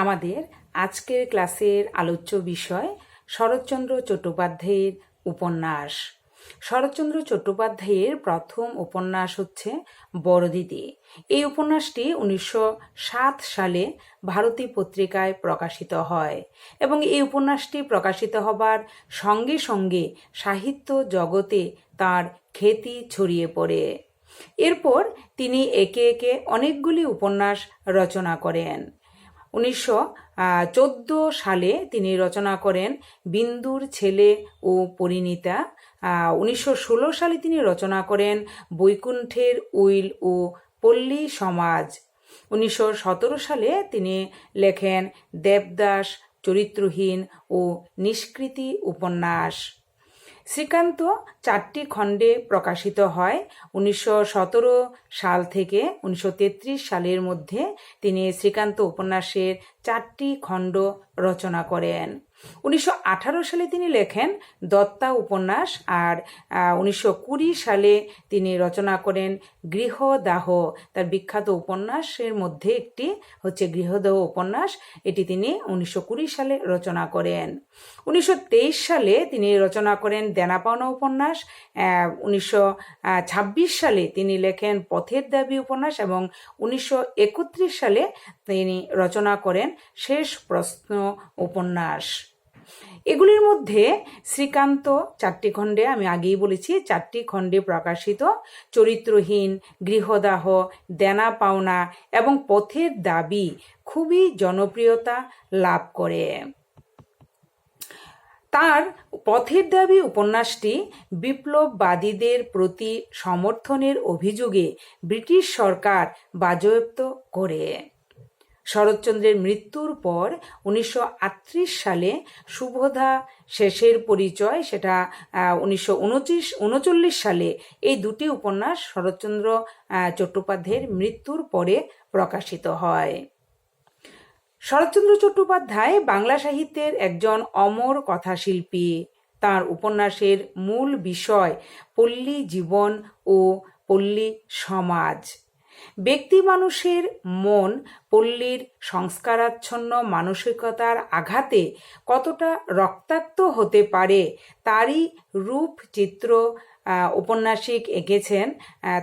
আমাদের আজকের ক্লাসের আলোচ্য বিষয় শরৎচন্দ্র চট্টোপাধ্যায়ের উপন্যাস। শরৎচন্দ্র চট্টোপাধ্যায়ের প্রথম উপন্যাস হচ্ছে বড়দিদি। এই উপন্যাসটি উনিশশো সাত সালে ভারতী পত্রিকায় প্রকাশিত হয় এবং এই উপন্যাসটি প্রকাশিত হবার সঙ্গে সঙ্গে সাহিত্য জগতে তার খ্যাতি ছড়িয়ে পড়ে। এরপর তিনি একে একে অনেকগুলি উপন্যাস রচনা করেন। উনিশশো চোদ্দ সালে তিনি রচনা করেন বিন্দুর ছেলে ও পরিণীতা। উনিশশো ষোলো সালে তিনি রচনা করেন বৈকুণ্ঠের উইল ও পল্লী সমাজ। উনিশশো সতেরো সালে তিনি লেখেন দেবদাস, চরিত্রহীন ও নিষ্কৃতি উপন্যাস। শ্রীকান্ত চারটি খণ্ডে প্রকাশিত হয়। উনিশশো সতেরো সাল থেকে উনিশশো তেত্রিশ সালের মধ্যে তিনি শ্রীকান্ত উপন্যাসের চারটি খণ্ড রচনা করেন। উনিশশো আঠারো সালে তিনি লেখেন দত্তা উপন্যাস আর উনিশশো কুড়ি সালে তিনি রচনা করেন গৃহদাহ। তার বিখ্যাত উপন্যাসের মধ্যে একটি হচ্ছে গৃহদাহ উপন্যাস। এটি তিনি উনিশশো কুড়ি সালে রচনা করেন। উনিশশো তেইশ সালে তিনি রচনা করেন দেনাপাওনা উপন্যাস। উনিশশো ছাব্বিশ সালে তিনি লেখেন পথের দাবি উপন্যাস এবং উনিশশো একত্রিশ সালে তিনি রচনা করেন শেষ প্রশ্ন উপন্যাস। এগুলির মধ্যে শ্রীকান্ত চারটি খণ্ডে, আমি আগেই বলেছি, চারটি খণ্ডে প্রকাশিত। চরিত্রহীন, গৃহদাহ, দেনা পাওনা এবং পথের দাবি খুবই জনপ্রিয়তা লাভ করে। তার পথের দাবি উপন্যাসটি বিপ্লববাদীদের প্রতি সমর্থনের অভিযোগে ব্রিটিশ সরকার বাজেয়াপ্ত করে। শরৎচন্দ্রের মৃত্যুর পর উনিশশো আটত্রিশ সালে শুভদা শেষের পরিচয়, সেটা উনিশশো উনচল্লিশ সালে এই দুটি উপন্যাস শরৎচন্দ্র চট্টোপাধ্যায়ের মৃত্যুর পরে প্রকাশিত হয়। শরৎচন্দ্র চট্টোপাধ্যায় বাংলা সাহিত্যের একজন অমর কথাশিল্পী। তার উপন্যাসের মূল বিষয় পল্লী জীবন ও পল্লী সমাজ। ব্যক্তি মানুষের মন পল্লীর সংস্কারাচ্ছন্ন মানসিকতার আঘাতে কতটা রক্তাক্ত হতে পারে তারই রূপ চিত্র ঔপন্যাসিক এঁকেছেন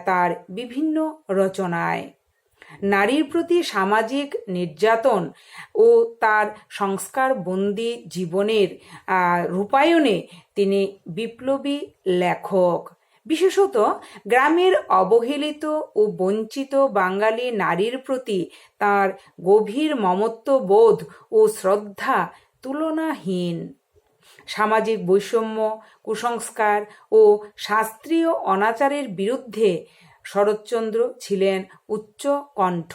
তার বিভিন্ন রচনায়। নারীর প্রতি সামাজিক নির্যাতন ও তার সংস্কার সংস্কারবন্দি জীবনের রূপায়ণে তিনি বিপ্লবী লেখক। বিশেষত গ্রামের অবহেলিত ও বঞ্চিত বাঙালি নারীর প্রতি তার গভীর মমত্ব বোধ ও শ্রদ্ধা তুলনাহীন। সামাজিক বৈষম্য, কুসংস্কার ও শাস্ত্রীয় অনাচারের বিরুদ্ধে শরৎচন্দ্র ছিলেন উচ্চ কণ্ঠ।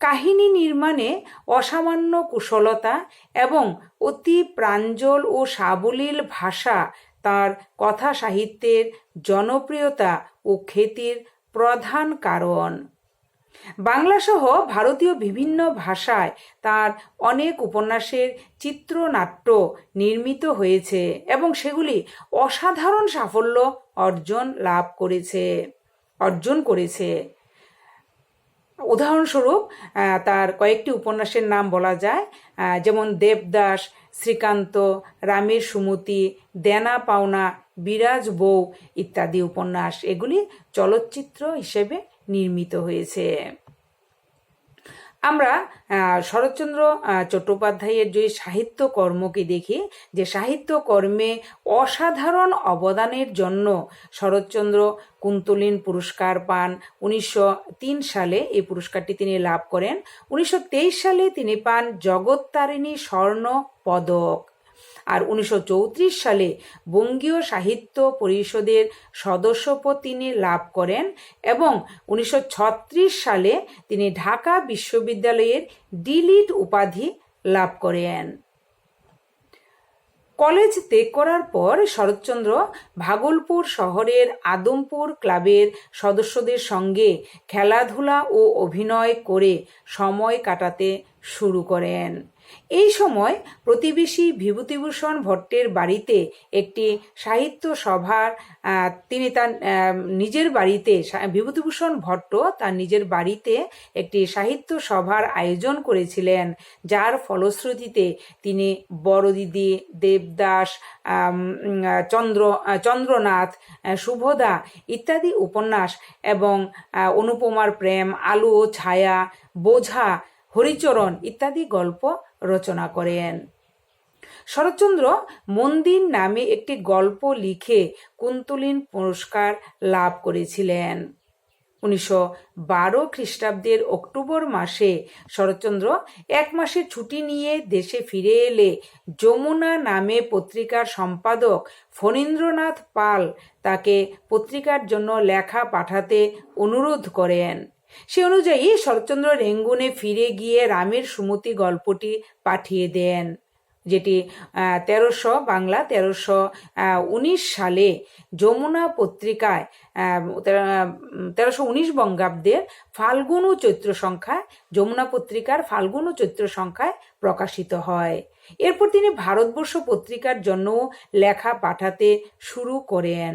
কাহিনী নির্মাণে অসামান্য কুশলতা এবং অতি প্রাঞ্জল ও সাবলীল ভাষা তার কথা সাহিত্যের জনপ্রিয়তা ও খ্যাতির প্রধান কারণ। বাংলাসহ ভারতীয় বিভিন্ন ভাষায় তার অনেক উপন্যাসের চিত্রনাট্য নির্মিত হয়েছে এবং সেগুলি অসাধারণ সাফল্য অর্জন লাভ করেছে, অর্জন করেছে। উদাহরণস্বরূপ তার কয়েকটি উপন্যাসের নাম বলা যায় যেমন দেবদাস, শ্রীকান্ত, রামের সুমতি, দেনা পাওনা, বিরাজ বউ ইত্যাদি উপন্যাস। এগুলি চলচ্চিত্র হিসেবে নির্মিত হয়েছে। আমরা শরৎচন্দ্র চট্টোপাধ্যায়ের যে সাহিত্যকর্মকে দেখি, যে সাহিত্যকর্মে অসাধারণ অবদানের জন্য শরৎচন্দ্র কুন্তলিন পুরস্কার পান। উনিশশো তিন সালে এই পুরস্কারটি তিনি লাভ করেন। উনিশশো তেইশ সালে তিনি পান জগত্তারিণী স্বর্ণ পদক। আর উনিশশো চৌত্রিশ সালে বঙ্গীয় সাহিত্য পরিষদের সদস্যপদ তিনি লাভ করেন এবং উনিশশো ছত্রিশ সালে তিনি ঢাকা বিশ্ববিদ্যালয়ের ডিলিট উপাধি লাভ করেন। কলেজ ত্যাগ করার পর শরৎচন্দ্র ভাগলপুর শহরের আদমপুর ক্লাবের সদস্যদের সঙ্গে খেলাধুলা ও অভিনয় করে সময় কাটাতে শুরু করেন। এই সময় প্রতিবেশী বিভূতিভূষণ ভট্টের বাড়িতে একটি সাহিত্য সভার তিনি তার নিজের বাড়িতে বিভূতিভূষণ ভট্ট তার নিজের বাড়িতে একটি সাহিত্য সভার আয়োজন করেছিলেন, যার ফলশ্রুতিতে তিনি বড়দিদি, দেবদাস চন্দ্র চন্দ্রনাথ শুভদা ইত্যাদি উপন্যাস এবং অনুপমার প্রেম, আলো, ছায়া, বোঝা হরিচরণ ইত্যাদি গল্প রচনা করেন। শরৎচন্দ্র মন্দির নামে একটি গল্প লিখে কুন্তলিন পুরস্কার লাভ করেছিলেন। উনিশশো বারো খ্রিস্টাব্দের অক্টোবর মাসে শরৎচন্দ্র এক মাসের ছুটি নিয়ে দেশে ফিরে এলে যমুনা নামে পত্রিকার সম্পাদক ফণীন্দ্রনাথ পাল তাকে পত্রিকার জন্য লেখা পাঠাতে অনুরোধ করেন। সে অনুযায়ী শরৎচন্দ্র রেঙ্গুনে ফিরে গিয়ে রামের সুমতি গল্পটি পাঠিয়ে দেন, যেটি তেরোশো বাংলা তেরোশো উনিশ সালে যমুনা পত্রিকায় তেরোশো উনিশ বঙ্গাব্দের ফাল্গুন ও চৈত্র সংখ্যায়, যমুনা পত্রিকার ফাল্গুন ও চৈত্র সংখ্যায় প্রকাশিত হয়। এরপর তিনি ভারতবর্ষ পত্রিকার জন্য লেখা পাঠাতে শুরু করেন।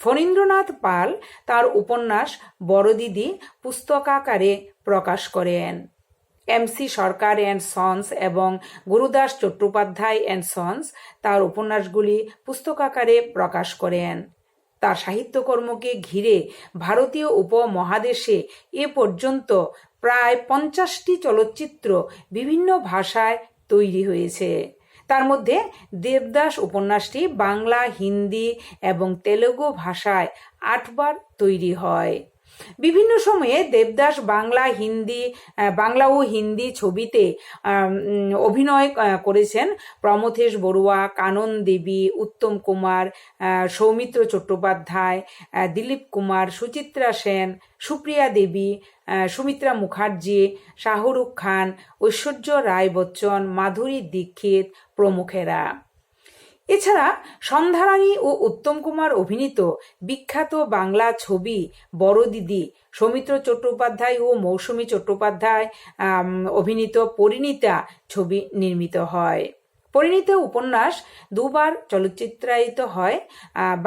ফণীন্দ্রনাথ পাল তার উপন্যাস বড়দিদি পুস্তকাকারে প্রকাশ করেন। এমসি সরকার অ্যান্ড সন্স এবং গুরুদাস চট্টোপাধ্যায় অ্যান্ড সন্স তার উপন্যাসগুলি পুস্তকাকারে প্রকাশ করেন। তার সাহিত্যকর্মকে ঘিরে ভারতীয় উপমহাদেশে এ পর্যন্ত প্রায় পঞ্চাশটি চলচ্চিত্র বিভিন্ন ভাষায় তৈরি হয়েছে। তার মধ্যে দেবদাস উপন্যাসটি বাংলা হিন্দি এবং তেলেগু ভাষায় আটবার তৈরি হয়। বিভিন্ন সময়ে দেবদাস বাংলা হিন্দি বাংলা ও হিন্দি ছবিতে অভিনয় করেছেন। প্রমথেশ বড়ুয়া, কানন দেবী, উত্তম কুমার সৌমিত্র চট্টোপাধ্যায় দিলীপ কুমার, সুচিত্রা সেন, সুপ্রিয়া দেবী সুমিত্রা মুখার্জি, শাহরুখ খান, ঐশ্বর্য রায় বচ্চন, মাধুরী দীক্ষিত প্রমুখেরা। এছাড়া সন্ধ্যারানী ও উত্তম কুমার অভিনীত বিখ্যাত বাংলা ছবি বড় দিদি সৌমিত্র চট্টোপাধ্যায় ও মৌসুমী চট্টোপাধ্যায় অভিনীত পরিণীতা ছবি নির্মিত হয়। পরিণীত উপন্যাস দুবার চলচ্চিত্রায়িত হয়।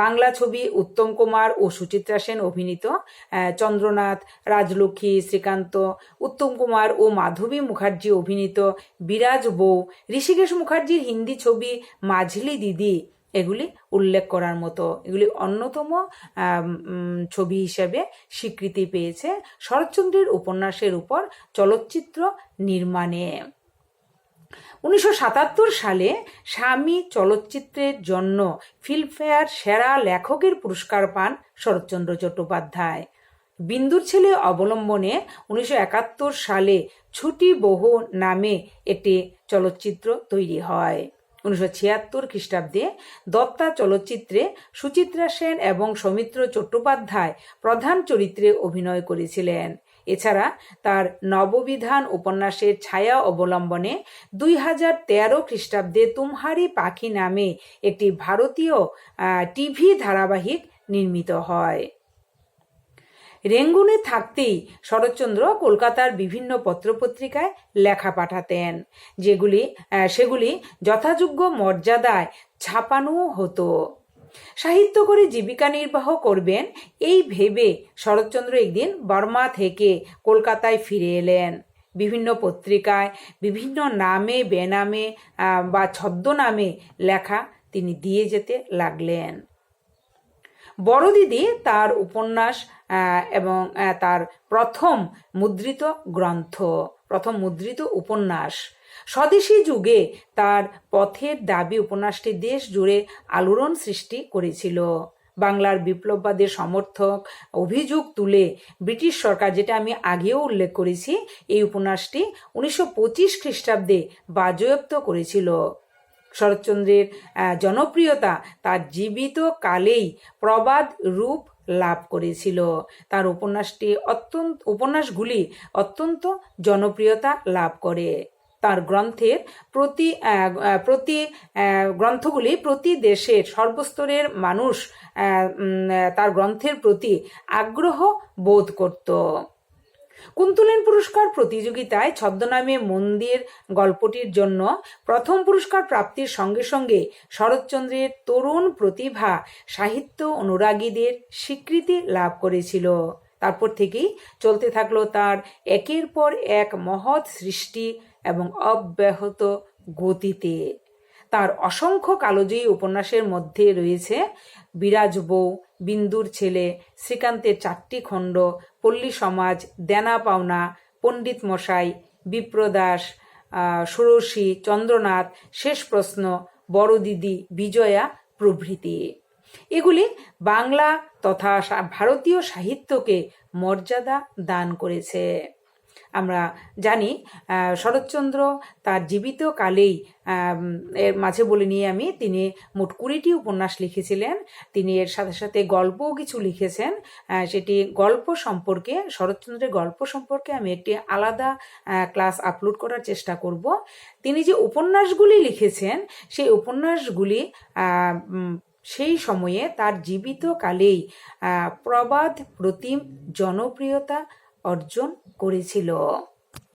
বাংলা ছবি উত্তম কুমার ও সুচিত্রা সেন অভিনীত। চন্দ্রনাথ, রাজলক্ষ্মী, শ্রীকান্ত, উত্তম কুমার ও মাধবী মুখার্জি অভিনীত। বিরাজ বউ, ঋষিকেশ মুখার্জির হিন্দি ছবি মাঝলি দিদি, এগুলি উল্লেখ করার মতো। এগুলি অন্যতম ছবি হিসেবে স্বীকৃতি পেয়েছে শরৎচন্দ্রের উপন্যাসের উপর চলচ্চিত্র নির্মাণে। উনিশশো সাতাত্তর সালে স্বামী চলচ্চিত্রের জন্য ফিল্মফেয়ার সেরা লেখকের পুরস্কার পান শরৎচন্দ্র চট্টোপাধ্যায়। বিন্দুর ছেলে অবলম্বনে উনিশশো একাত্তর সালে ছুটি বহু নামে একটি চলচ্চিত্র তৈরি হয়। উনিশশো ছিয়াত্তর খ্রিস্টাব্দে দত্তা চলচ্চিত্রে সুচিত্রা সেন এবং সৌমিত্র চট্টোপাধ্যায় প্রধান চরিত্রে অভিনয় করেছিলেন। এছাড়া তার নববিধান উপন্যাসের ছায়া অবলম্বনে দুই হাজার তেরো খ্রিস্টাব্দে তুমহারি পাখি নামে একটি ভারতীয় টিভি ধারাবাহিক নির্মিত হয়। রেঙ্গুনে থাকতেই শরৎচন্দ্র কলকাতার বিভিন্ন পত্রপত্রিকায় লেখা পাঠাতেন, যেগুলি সেগুলি যথাযোগ্য মর্যাদায় ছাপানো হতো। সাহিত্য করে জীবিকা নির্বাহ করবেন। এই ভেবে শরৎচন্দ্র একদিন বর্মা থেকে কলকাতায় ফিরে এলেন। বিভিন্ন পত্রিকায়, বিভিন্ন নামে, বেনামে বা ছদ্মনামে লেখা তিনি দিয়ে যেতে লাগলেন। বড় দিদি তার উপন্যাস এবং তার প্রথম মুদ্রিত গ্রন্থ, প্রথম মুদ্রিত উপন্যাস। স্বদেশী যুগে তার পথের দাবি উপন্যাসটি দেশ জুড়ে আলোড়ন সৃষ্টি করেছিল। বাংলার বিপ্লববাদের সমর্থক অভিযোগ তুলে ব্রিটিশ সরকার, যেটা আমি আগেও উল্লেখ করেছি, এই উপন্যাসটি উনিশশো পঁচিশ খ্রিস্টাব্দে বাজয়াপ্ত করেছিল। শরৎচন্দ্রের জনপ্রিয়তা তার জীবিত কালেই প্রবাদ রূপ লাভ করেছিল। তার উপন্যাসটি অত্যন্ত, উপন্যাসগুলি অত্যন্ত জনপ্রিয়তা লাভ করে। তার গ্রন্থের প্রতি প্রতি গ্রন্থগুলি প্রতি দেশের সর্বস্তরের মানুষ তার গ্রন্থের প্রতি আগ্রহ বোধ করত। কুন্তুলেন পুরস্কার প্রতিযোগিতায় ছদ্মনামে মন্দির গল্পটির জন্য প্রথম পুরস্কার প্রাপ্তির সঙ্গে সঙ্গে শরৎচন্দ্রের তরুণ প্রতিভা সাহিত্য অনুরাগীদের স্বীকৃতি লাভ করেছিল। তারপর থেকেই চলতে থাকল তার একের পর এক মহৎ সৃষ্টি এবং অব্যাহত গতিতে। তার অসংখ্য কালোজয়ী উপন্যাসের মধ্যে রয়েছে, বিরাজ বউ, বিন্দুর ছেলে, শ্রীকান্তের চারটি খণ্ড, পল্লী সমাজ, দেনা পাওনা, পণ্ডিত মশাই বিপ্রদাস ষোড়শী, চন্দ্রনাথ, শেষ প্রশ্ন, বড় দিদি, বিজয়া প্রভৃতি। এগুলি বাংলা তথা ভারতীয় সাহিত্যকে মর্যাদা দান করেছে। আমরা জানি শরৎচন্দ্র তার জীবিত কালেই এর মাঝে বলে নিয়ে আমি তিনি মোট কুড়িটি উপন্যাস লিখেছিলেন। তিনি এর সাথে সাথে গল্পও কিছু লিখেছেন। সেটি গল্প সম্পর্কে, শরৎচন্দ্রের গল্প সম্পর্কে আমি একটি আলাদা ক্লাস আপলোড করার চেষ্টা করব। তিনি যে উপন্যাসগুলি লিখেছেন, সেই উপন্যাসগুলি সেই সময়ে তার জীবিত কালেই প্রবাদ, প্রতিম, জনপ্রিয়তা অর্জন করেছিল।